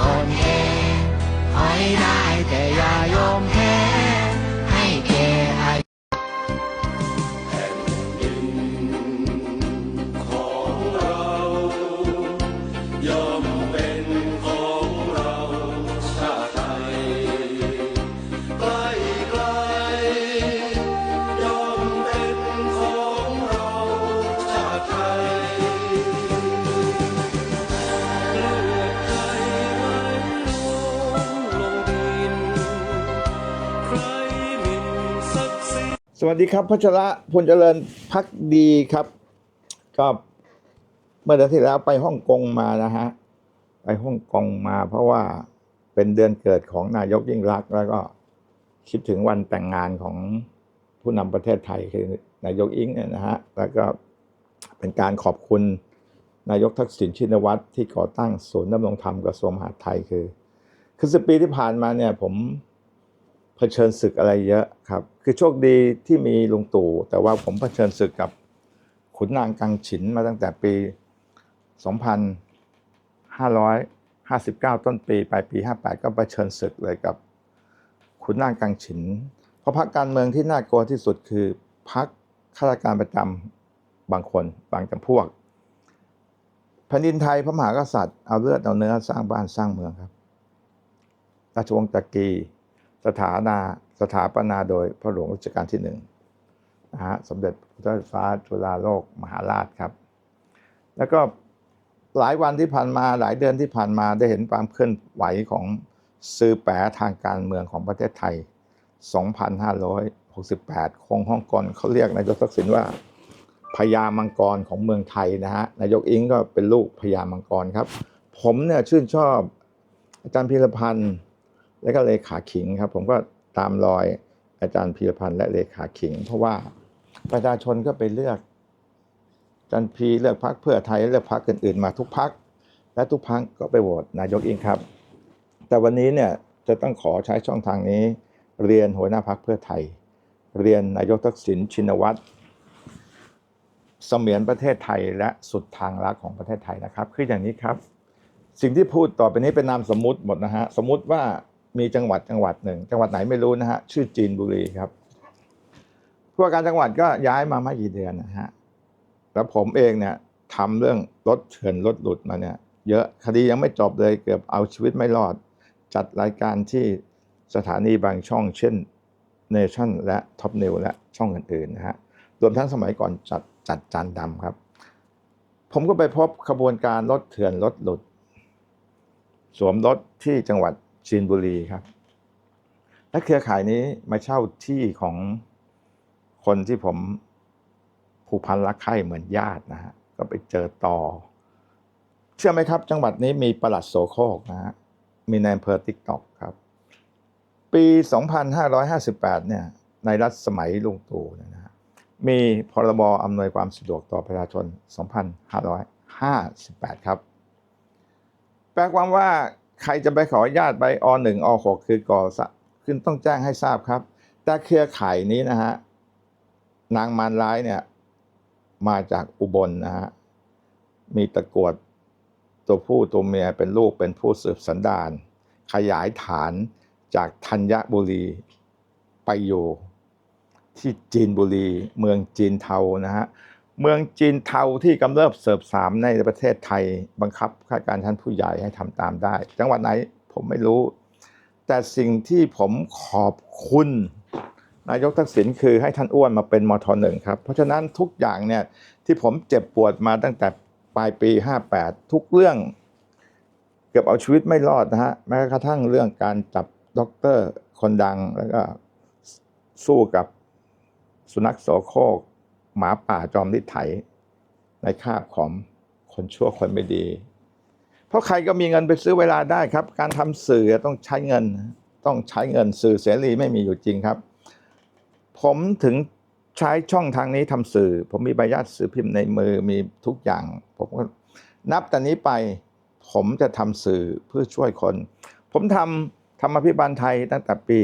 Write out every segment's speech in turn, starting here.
อ่อนแอถอยได้แวัสดีครับพัชระพลเจริญพักดีครับ ก็เมื่อเดือนที่แล้วไปฮ่องกงมานะฮะไปฮ่องกงมาเพราะว่าเป็นเดือนเกิดของนายกยิ่งรักแล้วก็คิดถึงวันแต่งงานของผู้นำประเทศไทยคือนายกอิงเนี่ยนะฮะแล้วก็เป็นการขอบคุณนายกทักษิณชินวัตรที่ก่อตั้งศูนย์ดำรงธรรมกระทรวงมหาดไทยคือ คือสิบปีที่ผ่านมาเนี่ยผม ผชิญศึกอะไรเยอะครับ คือโชคดีที่มีลุงตู่ แต่ว่าผมเผชิญศึกกับขุนนางกังฉินมาตั้งแต่ปี 2559 ต้นปีปลายปี 58 ก็เผชิญศึกเลยกับขุนนางกังฉิน เพราะพรรคการเมืองที่น่ากลัวที่สุดคือพรรคข้าราชการประจำบางคนบางจำพวกแผ่นดินไทยพระมหากษัตริย์เอาเลือดเอาเนื้อสร้างบ้านสร้างเมืองครับราชวงศ์จักรี สถานาสถาปนาโดยพระหลวงรัชกาลที่หนึ่งนะฮะสมเด็จพระเจ้าฟ้าจุฬาโลกมหาราชครับ แล้วก็หลายวันที่ผ่านมาหลายเดือนที่ผ่านมาได้เห็นความเคลื่อนไหวของซื้อแปรทางการเมืองของประเทศไทย 2568 คงฮ่องกงเขาเรียกนายกทักษิณว่าพญามังกรของเมืองไทยนะฮะนายกอิงก็เป็นลูกพญามังกรครับ ผมเนี่ยชื่นชอบอาจารย์พิรพันธ์ และก็เลขาขิงครับ ผมก็ตามรอยอาจารย์พีรพันธ์และเลขาขิง เพราะว่าประชาชนก็ไปเลือกอาจารย์พีเลือกพักเพื่อไทยเลือกพักอื่นๆมาทุกพัก และทุกพักก็ไปโหวตนายกเองครับ แต่วันนี้เนี่ยจะต้องขอใช้ช่องทางนี้ เรียนหัวหน้าพักเพื่อไทย เรียนนายกทักษิณชินวัตรเสมียนประเทศไทยและสุดทางรักของประเทศไทยนะครับ คืออย่างนี้ครับ สิ่งที่พูดต่อไปนี้เป็นนามสมมุติหมดนะฮะสมมุติว่า มีจังหวัดจังหวัดหนึ่ง จังหวัดไหนไม่รู้นะฮะชื่อจีนบุรีครับผู้ว่าการจังหวัดก็ย้ายมาไม่กี่เดือนนะฮะแล้วผมเองเนี่ยทำเรื่องรถเถื่อนรถหลุดมาเนี่ย เยอะคดียังไม่จบเลยเกือบเอาชีวิตไม่รอด จัดรายการที่สถานีบางช่อง เช่นเนชั่นและท็อปนิวและช่องอื่นๆนะฮะรวมทั้งสมัยก่อนจัดจัดจานดำครับ ผมก็ไปพบขบวนการรถเถื่อนรถหลุด สวมรถที่จังหวัด ชินบุรีครับ และเครือข่ายนี้มาเช่าที่ของคนที่ผมผูกพันรักใคร่เหมือนญาตินะฮะก็ไปเจอต่อ เชื่อไหมครับ จังหวัดนี้มีประหลัดโสโครกนะฮะมีในอำเภอติ๊กตอกครับ ปี 2558 เนี่ย ในรัฐสมัยลุงตู่เนี่ยนะฮะมีพรบอำนวยความสะดวกต่อประชาชน 2558 ครับ แปลความว่า ใครจะไปขออนุญาตใบอหนึ่งอหกคือก่อสะขึ้นต้องแจ้งให้ทราบครับ แต่เครือข่ายนี้นะฮะนางมารร้ายเนี่ยมาจากอุบลนะฮะมีตะกวดตัวผู้ตัวเมียเป็นลูกเป็นผู้สืบสันดานขยายฐานจากธัญบุรีไปอยู่ที่จีนบุรี เมืองจีนเทานะฮะ เมืองจีนเทาที่กำเริบเสิร์ฟสามในประเทศไทยบังคับข้าราชการชั้นผู้ใหญ่ให้ทำตามได้ จังหวัดไหนผมไม่รู้ แต่สิ่งที่ผมขอบคุณ นายกทักษิณคือให้ท่านอ้วนมาเป็นมทหนึ่งครับ เพราะฉะนั้นทุกอย่างเนี่ยที่ผมเจ็บปวดมาตั้งแต่ปลายปี 58 ทุกเรื่อง เกือบเอาชีวิตไม่รอดนะฮะแม้กระทั่งเรื่องการจับด็อกเตอร์คนดังแล้วก็สู้กับสุนัขโสโครก หมาป่าจอมฤทธิ์ไถในคาบของคนชั่วคนไม่ดี เพราะใครก็มีเงินไปซื้อเวลาได้ครับ การทำสื่อต้องใช้เงิน ต้องใช้เงินสื่อเสรีไม่มีอยู่จริงครับ ผมถึงใช้ช่องทางนี้ทำสื่อ ผมมีใบญาตสื่อพิมพ์ในมือมีทุกอย่าง ผมก็นับแต่นี้ไป ผมจะทำสื่อเพื่อช่วยคน ผมทำธรรมพิบาลไทยตั้งแต่ปี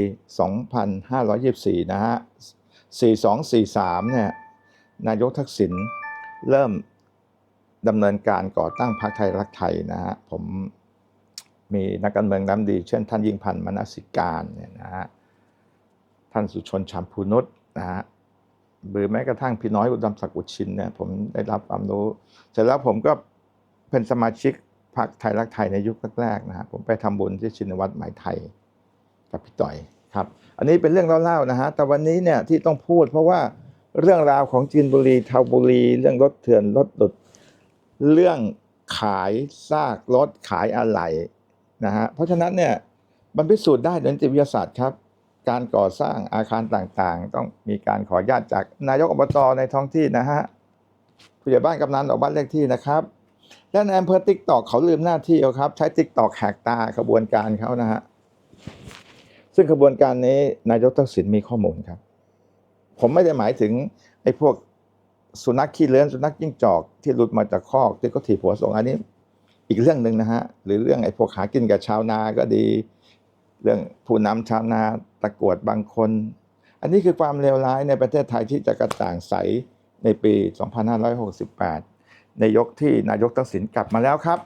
2524 นะฮะ 4243 เนี่ย นายกทักษิณเริ่มดำเนินการก่อตั้งพรรคไทยรักไทยนะฮะผมมีนักการเมืองน้ำดี เช่นท่านยิ่งพันธ์มนสิการเนี่ยนะฮะท่านสุชนชามพูนุษนะฮะหรือแม้กระทั่งพี่น้อยอุดมศักดิ์อุชินเนี่ยผมได้รับความรู้ เสร็จแล้วผมก็เป็นสมาชิกพรรคไทยรักไทยในยุคแรกๆนะฮะผมไปทำบุญที่ชินวัตรหมายไทยกับพี่ต่อยครับ อันนี้เป็นเรื่องเล่าๆนะฮะแต่วันนี้เนี่ยที่ต้องพูดเพราะว่า เรื่องราวของจีนบุรีเทาบุรี เรื่องรถเถื่อนรถดุด เรื่องขายซากรถขายอะไหล่นะฮะเพราะฉะนั้นเนี่ยมันพิสูจน์ได้โดยนิติวิทยาศาสตร์ครับ การก่อสร้างอาคารต่างๆ ต้องมีการขออนุญาตจากนายกอบตในท้องที่นะฮะผู้ใหญ่บ้านกำนันออกบ้านเลขที่นะครับและในอำเภอติ๊กตอกเขาลืมหน้าที่เอาครับ ใช้ติ๊กตอกแหกตาขบวนการเขานะฮะซึ่งขบวนการนี้นายกทักษิณมีข้อมูลครับ ผมไม่ได้หมายถึงไอ้พวกสุนัขขี้เลื้อนสุนัขจิ้งจอกที่หลุดมาจากคอกที่เขาถีบหัวส่งอันนี้ อีกเรื่องหนึ่งนะฮะ หรือเรื่องไอ้พวกหากินกับชาวนาก็ดี เรื่องผู้นำชาวนาตะกวดบางคน อันนี้คือความเลวร้ายในประเทศไทยที่จะกระจ่างใสในปี 2568 ในยกที่นายกทักษิณกลับมาแล้วครับ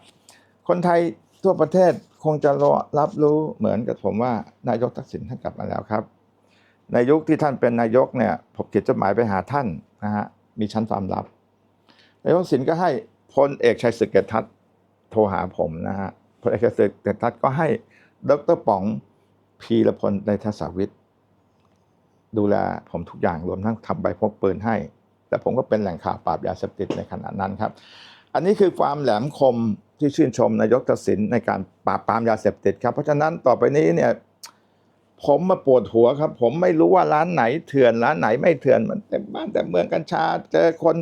คนไทยทั่วประเทศคงจะรอรับรู้เหมือนกับผมว่านายกทักษิณท่านกลับมาแล้วครับ ในยุคที่ท่านเป็นนายกเนี่ยผมเขียนจดหมายไปหาท่านนะฮะมีชั้นความลับนายกทักษิณก็ให้พลเอกชัยศึกเกตทัศน์โทรหาผมนะฮะพลเอกชัยศึกเกตทัศน์ก็ให้ดรป๋องพีรพลในทศวิทย์ดูแลผมทุกอย่างรวมทั้งทำใบพกปืนให้ แต่ผมก็เป็นแหล่งข่าวปราบยาเสพติดในขณะนั้นครับ อันนี้คือความแหลมคมที่ชื่นชมนายกทักษิณในการปราบปรามยาเสพติดครับ เพราะฉะนั้นต่อไปนี้เนี่ย ผมมาปวดหัวครับ ผมไม่รู้ว่าร้านไหนเถื่อนร้านไหนไม่เถื่อนมันเต็มบ้านแต่เมืองกัญชาเจอคน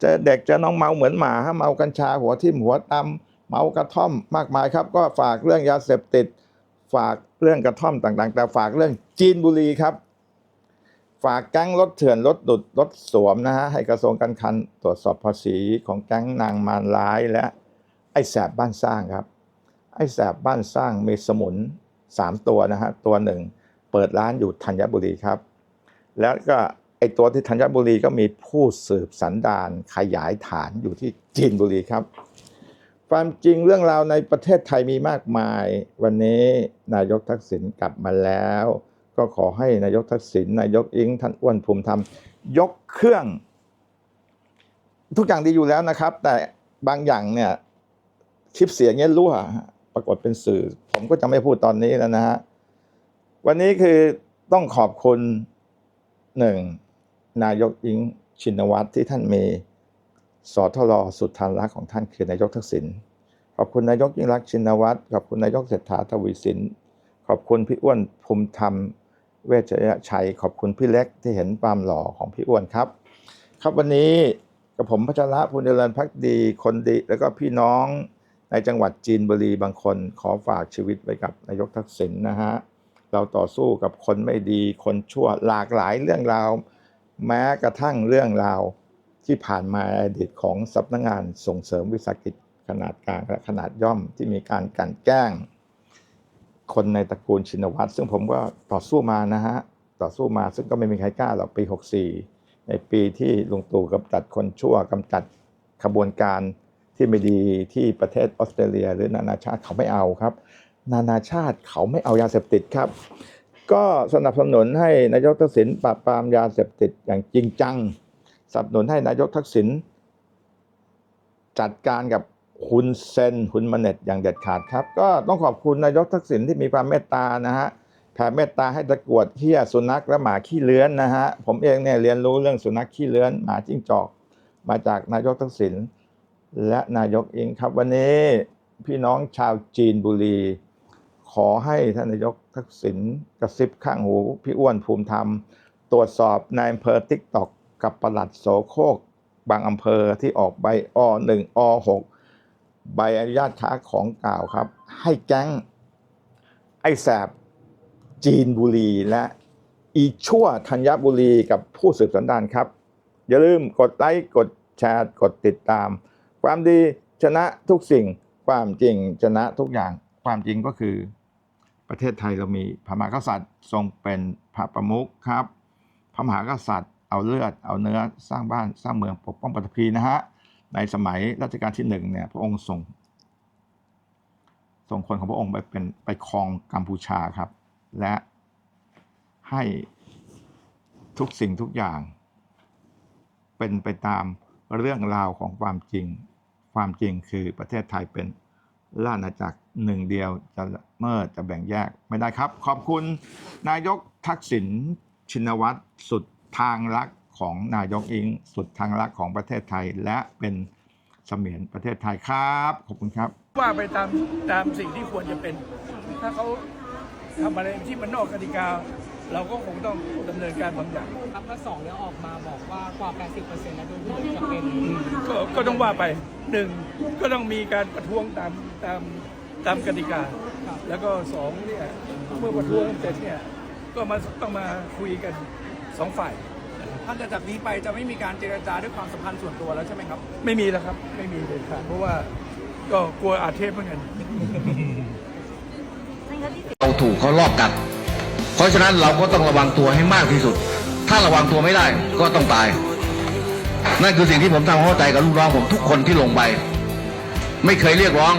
เจอเด็กเจอน้องเมาเหมือนหมาฮะเมากัญชาหัวทิ่มหัวตำเมากระท่อมมากมายครับ ก็ฝากเรื่องยาเสพติด ฝากเรื่องกระท่อมต่างๆ แต่ฝากเรื่องจีนบุรีครับ ฝากแก๊งรถเถื่อนรถดุดรถสวมนะฮะให้กระทรวงการคลังตรวจสอบภาษีของแก๊งนางมารร้ายและไอ้แสบบ้านสร้างครับ ไอ้แสบบ้านสร้างมีสมุนสามตัวนะฮะตัวหนึ่ง เปิดร้านอยู่ธัญบุรีครับ แล้วก็ไอ้ตัวที่ธัญบุรีก็มีผู้สืบสันดานขยายฐานอยู่ที่จีนบุรีครับ ความจริงเรื่องราวในประเทศไทยมีมากมาย วันนี้นายกทักษิณกลับมาแล้ว ก็ขอให้นายกทักษิณนายกอิงท่านอ้วนภูมิธรรม ยกเครื่อง ทุกอย่างดีอยู่แล้วนะครับ แต่บางอย่างเนี่ยคลิปเสียงเงี้ยรั่ว ปรากฏเป็นสื่อ ผมก็จะไม่พูดตอนนี้แล้วนะฮะ วันนี้คือต้องขอบคุณหนึ่งนายกอิงชินวัตรที่ท่านมีสอทรสุดทานรักของท่านคือนายกทักษิณขอบคุณนายกยิ่งรักชินวัตรขอบคุณนายกเศรษฐาทวีสิน ขอบคุณพี่อ้วนภูมิธรรม เวชยชัย ขอบคุณพี่เล็กที่เห็นความหล่อของพี่อ้วนครับ ครับวันนี้กับผมพัชระภูลเจริญพักดีคนดี แล้วก็พี่น้องในจังหวัดจีนบุรีบางคน ขอฝากชีวิตไว้กับนายกทักษิณนะฮะ เราต่อสู้กับคนไม่ดีคนชั่วหลากหลายเรื่องราว แม้กระทั่งเรื่องราวที่ผ่านมาอดีตของสำนักงานส่งเสริมวิสาหกิจขนาดกลางและขนาดย่อมที่มีการกันแกล้ง คนในตระกูลชินวัตรซึ่งผมก็ต่อสู้มานะฮะต่อสู้มาซึ่งก็ไม่มีใครกล้าหรอกปี 64 ในปีที่ลุงตู่กำจัดคนชั่วกำจัดขบวนการที่ไม่ดีที่ประเทศออสเตรเลีย หรือนานาชาติเขาไม่เอาครับ นานาชาติเขาไม่เอายาเสพติดครับ ก็สนับสนุนให้นายกทักษิณปราบปรามยาเสพติดอย่างจริงจัง สนับสนุนให้นายกทักษิณจัดการกับคุณเซนคุณมเน็ตอย่างเด็ดขาดครับ ก็ต้องขอบคุณนายกทักษิณที่มีความเมตตานะฮะแผ่เมตตาให้ตะกรวดเหี้ยสุนัขและหมาขี้เลื้อนนะฮะผมเองเนี่ยเรียนรู้เรื่องสุนัขขี้เลื้อนหมาจิ้งจอก มาจากนายกทักษิณและนายกเองครับวันนี้พี่น้องชาวจีนบุรี ขอให้ท่านนายกทักษิณกระซิบข้างหูพี่อ้วนภูมิธรรม ตรวจสอบในอำเภอทิกตอกกับประหลัดโสโครกบางอำเภอที่ออกใบอหนึ่งอหกใบอนุญาตค้าของเก่าครับ ให้แก๊งไอ้แสบจีนบุรีและอีชั่วธัญบุรีกับผู้สืบสันดานครับ อย่าลืมกดไลค์กดแชร์กดติดตาม ความดีชนะทุกสิ่งความจริงชนะทุกอย่างความจริงก็คือ ประเทศไทยเรามีพระมหากษัตริย์ทรงเป็นพระประมุขครับ พระมหากษัตริย์เอาเลือดเอาเนื้อสร้างบ้านสร้างเมืองปกป้องปฐพีนะฮะในสมัยรัชกาลที่หนึ่งเนี่ยพระองค์ทรงส่งคนของพระองค์ไปเป็นไปครองกัมพูชาครับ และให้ทุกสิ่งทุกอย่าง เป็นไปตามเรื่องราวของความจริง ความจริงคือประเทศไทยเป็น ราอาณาจักรหนึ่งเดียวจะเมื่อจะแบ่งแยกไม่ได้ครับ ขอบคุณนายกทักษิณชินวัตรสุดทางรักของนายกอิง สุดทางรักของประเทศไทย และเป็นเสมียนประเทศไทยครับ ขอบคุณครับ ว่าไปตามตามสิ่งที่ควรจะเป็น ถ้าเขาทำอะไรที่มันนอกกติกา เราก็คงต้องดำเนินการบางอย่างครับและสองเนี่ยออกมาบอกว่ากว่า 80%แล้วดูเหมือนจะเป็นอืมก็ก็ต้องว่าไปหนึ่งก็ต้องมีการประท้วงตามตามตามกติกาครับแล้วก็สองเนี่ยเมื่อประท้วงเสร็จเนี่ยก็มาต้องมาคุยกันสองฝ่าย ท่านจะจากนี้ไปจะไม่มีการเจรจาด้วยความสัมพันธ์ส่วนตัวแล้วใช่ไหมครับ ไม่มีแล้วครับ ไม่มีเลยค่ะ เพราะว่าก็กลัวอาเทพเหมือนกัน เราถูกเขาลอบกัด เพราะฉะนั้นเราก็ต้องระวังตัวให้มากที่สุด ถ้าระวังตัวไม่ได้ก็ต้องตาย นั่นคือสิ่งที่ผมทำความเข้าใจกับลูกน้องผมทุกคนที่ลงไป ไม่เคยเรียกร้อง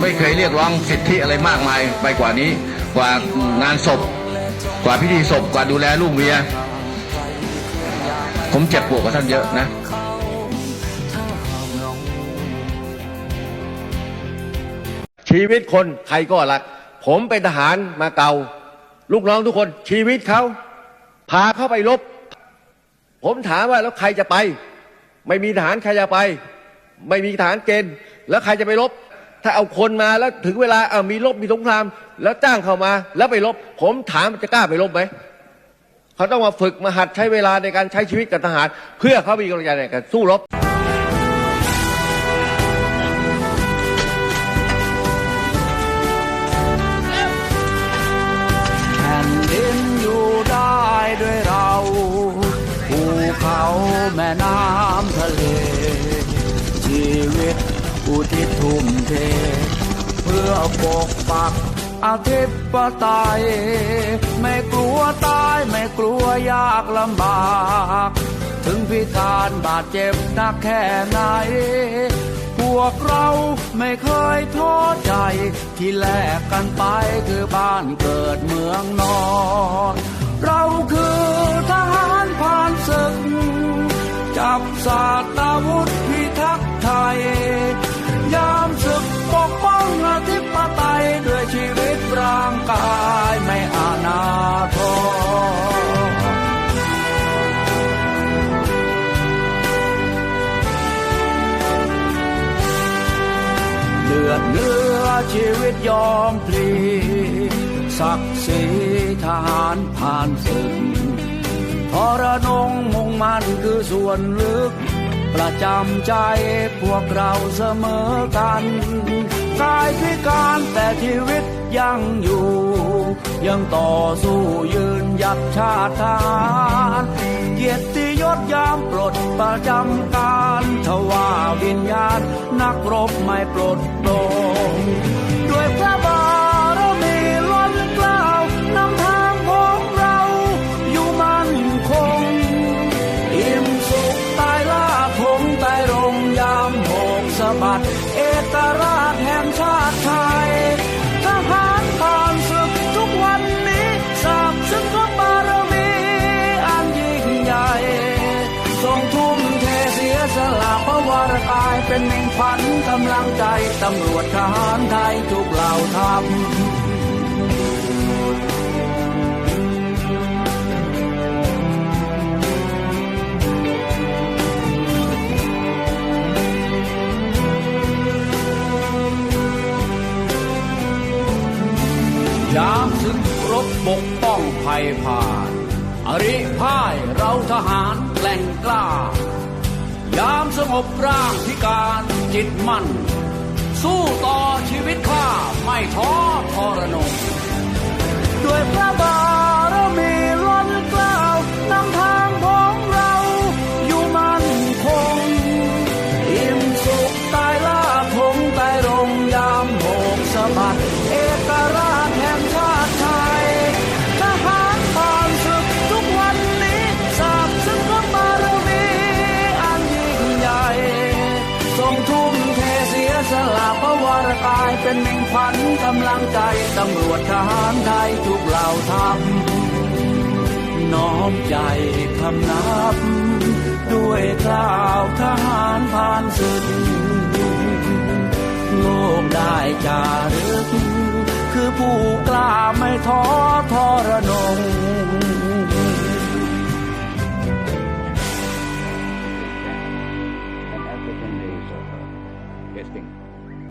ไม่เคยเรียกร้องสิทธิอะไรมากมายไปกว่านี้ กว่างานศพ กว่าพิธีศพ กว่าดูแลลูกเมีย ผมเจ็บปวดกว่าท่านเยอะนะชีวิตคนใครก็รัก ผมเป็นทหารมาเก่า ลูกน้องทุกคนชีวิตเขาพาเข้าไปรบผมถามว่าแล้วใครจะไป ไม่มีทหารใครจะไป ไม่มีทหารเกณฑ์ แล้วใครจะไปรบถ้าเอาคนมาแล้วถึงเวลาเอามีรบมีสงคราม แล้วจ้างเข้ามา แล้วไปรบผมถามจะกล้าไปรบไหมเขาต้องมาฝึกมาหัดใช้เวลาในการใช้ชีวิตกับทหาร เพื่อเขามีกำลังใจในการสู้รบ มเท เพื่อปกปักอาทิปไตยไม่กลัวตายไม่กลัวยากลำบาก ถึงพิการบาดเจ็บหนักแค่ไหน พวกเราไม่เคยท้อใจ ที่แลกกันไปคือบ้านเกิดเมืองนอน เราคือทหารผ่านศึก จับสาตาวุธพิทักษ์ไทย ยามศึกปกป้องอธิปไตยด้วยชีวิตร่างกายไม่อาณาทรเลือดเนื้อชีวิตยอมพลีศักดิ์ศรีทหารผ่านศึกทรนงมุ่งมันคือส่วนลึก ประจำใจพวกเราเสมอกันกายพิการแต่ชีวิตยังอยู่ ยังต่อสู้ยืนหยัดชาติทานเกียรติยศยามปลดประจำการทว่าวิญญาณนักรบไม่ปลดโปร่งด้ำลังใจตำรวจทหารไทยทุกเหล่าทัพยามถึงรบปกป้องภัยผ่าน อริพ่ายเราทหารแกล่งกล้า ยามสงบร่างพิการจิตมั่น สู้ต่อชีวิตข้าไม่ท้อทรนงด้วยพระบาท พระวรกายเป็นหนึ่งขวัญกำลังใจตำรวจทหารไทยทุกเหล่าทัพน้อมใจคำนับ ด้วยกล่าวทหารผ่านศึกโลกได้จารึก คือผู้กล้าไม่ท้อทรนง